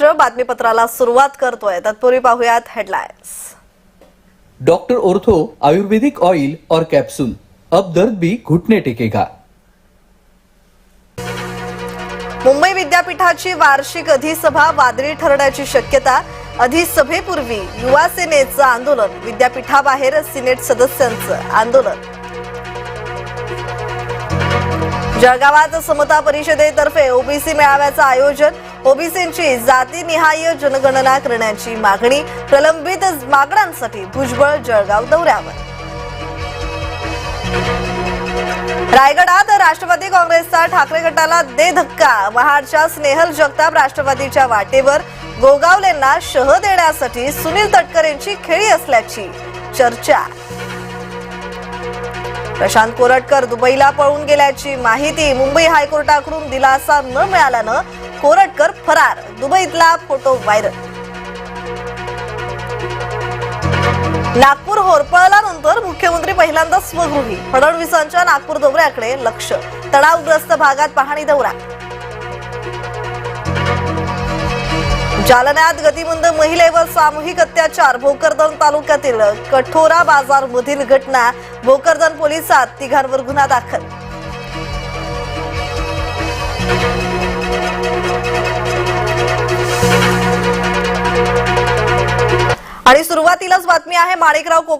महाराष्ट्र बातमीपत्राला सुरुवात करतोय. तत्पूर्वी पाहुयात headlines doctor ortho ayurvedic oil और कैप्सूल अब दर्द भी घुटने टेकेगा. मुंबई विद्यापीठाची वार्षिक अधिसभा वादळी ठरण्याची शक्यता अधिसभेपूर्वी युवा सेनेचं आंदोलन. विद्यापीठाबाहेर सिनेट सदस्यांचं आंदोलन. जळगावात समता परिषदेतर्फे ओबीसी मेळाव्याचं आयोजन ओबीसींची जातीनिहाय जनगणना करण्याची मागणी प्रलंबित मागण्यांसाठी भुजबळ जळगाव दौऱ्यावर. रायगडात राष्ट्रवादी काँग्रेसचा ठाकरे गटाला दे धक्का महाडच्या स्नेहल जगताप राष्ट्रवादीच्या वाटेवर गोगावलेंना शह देण्यासाठी सुनील तटकरेंची खेळी असल्याची चर्चा. प्रशांत कोरटकर दुबईला पळून गेल्याची माहिती मुंबई हायकोर्टाकडून दिलासा न मिळाल्यानं कोरटकर फरार. दुबईतला फोटो व्हायरल. नागपूर होरपळल्यानंतर मुख्यमंत्री पहिल्यांदा स्वगृही. फडणवीसांच्या नागपूर दौऱ्याकडे लक्ष. तणावग्रस्त भागात पाहणी दौरा. जालन्यात गतिमंद महिलेवर सामूहिक अत्याचार. भोकरदन तालुक्यातील कठोरा बाजार मधील घटना भोकरदन पोलिसात तिघांवर गुन्हा दाखल. आणि सुरुवातीलाच बातमी आहे माणिकराव कोका